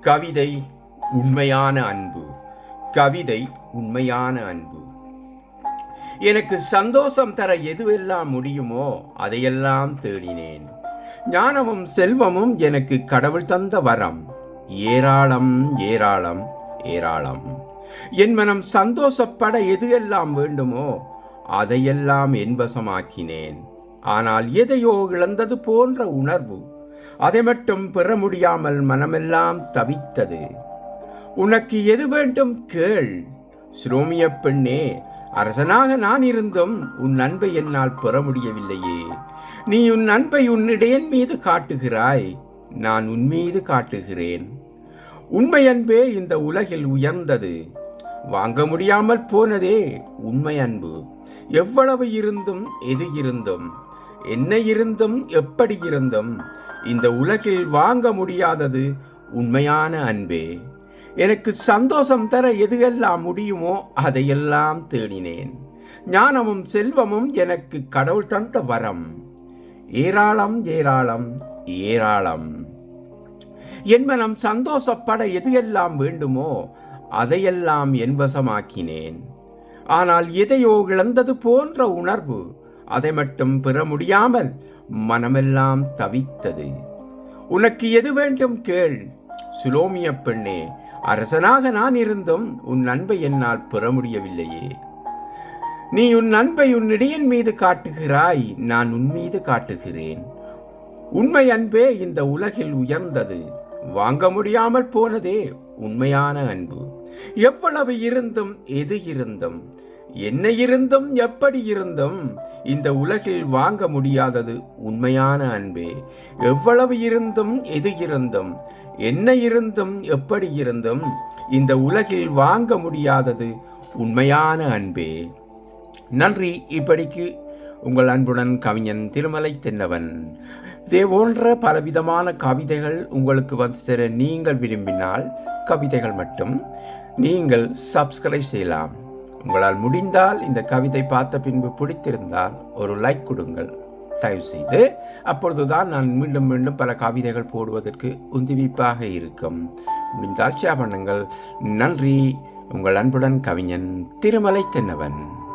கவிதை உண்மையான அன்பு. கவிதை உண்மையான அன்பு. எனக்கு சந்தோஷம் தர எதுவெல்லாம் முடியுமோ அதையெல்லாம் தேடினேன். ஞானமும் செல்வமும் எனக்கு கடவுள் தந்த வரம். ஏராளம் ஏராளம் ஏராளம். என் மனம் சந்தோஷப்பட எது எல்லாம் வேண்டுமோ அதையெல்லாம் என்பசமாக்கினேன். ஆனால் எதையோ இழந்தது போன்ற உணர்வு அதை மட்டும் பெற முடியாமல் மனமெல்லாம் தவித்தது. உனக்கு எது வேண்டும் கேள். சிரோமிய பெண்ணே அரசனாக நான் இருந்தும் உன் அன்பை என்னால் பெற முடியவில்லையே நீ உன் அன்பை உன்னிடையன் மீது காட்டுகிறாய். நான் உன் மீது காட்டுகிறேன். உண்மை அன்பே இந்த உலகில் உயர்ந்தது. வாங்க முடியாமல் போனதே உண்மை அன்பு. எவ்வளவு இருந்தும் எது இருந்தும் என்ன இருந்தும் எப்படி இருந்தும் இந்த உலகில் வாங்க முடியாதது உண்மையான அன்பே. எனக்கு சந்தோஷம் தர எதுவெல்லாம் முடியுமோ அதையெல்லாம் தேடினேன். ஞானமும் செல்வமும் எனக்கு கடவுள் தந்த வரம். ஏராளம் ஏராளம் ஏராளம். என் மனம் சந்தோஷப்பட எது எல்லாம் வேண்டுமோ அதையெல்லாம் என்பசமாக்கினேன். ஆனால் எதையோ இழந்தது போன்ற உணர்வு அதை மட்டும் பெற முடியாமல் மனமெல்லாம் தவித்தது. உனக்கு எது வேண்டும் கேள். சுலோமிய பெண்ணே அரசனாக நான் இருந்தும் உன் அன்பை என்னால் பெற முடியவில்லையே. நீ உன் அன்பை உன் இடையின் மீது காட்டுகிறாய் நான் உன் மீது காட்டுகிறேன். உண்மை அன்பே இந்த உலகில் உயர்ந்தது. வாங்க முடியாமல் போனதே உண்மையான அன்பு. எவ்வளவு இருந்தும் எது இருந்தும் என்ன இருந்தும் எப்படி இருந்தும் இந்த உலகில் வாங்க முடியாதது உண்மையான அன்பே. எவ்வளவு இருந்தும் எது இருந்தும் என்ன இருந்தும் எப்படி இருந்தும் இந்த உலகில் வாங்க முடியாதது உண்மையான அன்பே. நன்றி இப்படிக்கு உங்கள் அன்புடன் கவிஞன் திருமலை தென்னவன். இதே போன்ற பலவிதமான கவிதைகள் உங்களுக்கு வந்து சேர நீங்கள் விரும்பினால் கவிதைகள் மட்டும் நீங்கள் சப்ஸ்கிரைப் செய்யலாம். உங்களால் முடிந்தால் இந்த கவிதை பார்த்த பின்பு பிடித்திருந்தால் ஒரு லைக் கொடுங்கள். தயவு செய்து அப்பொழுதுதான் நான் மீண்டும் மீண்டும் பல கவிதைகள் போடுவதற்கு உந்துவிப்பாக இருக்கும். முடிந்தால் ஷேர் பண்ணுங்கள். நன்றி. உங்கள் அன்புடன் கவிஞன் திருமலை தென்னவன்.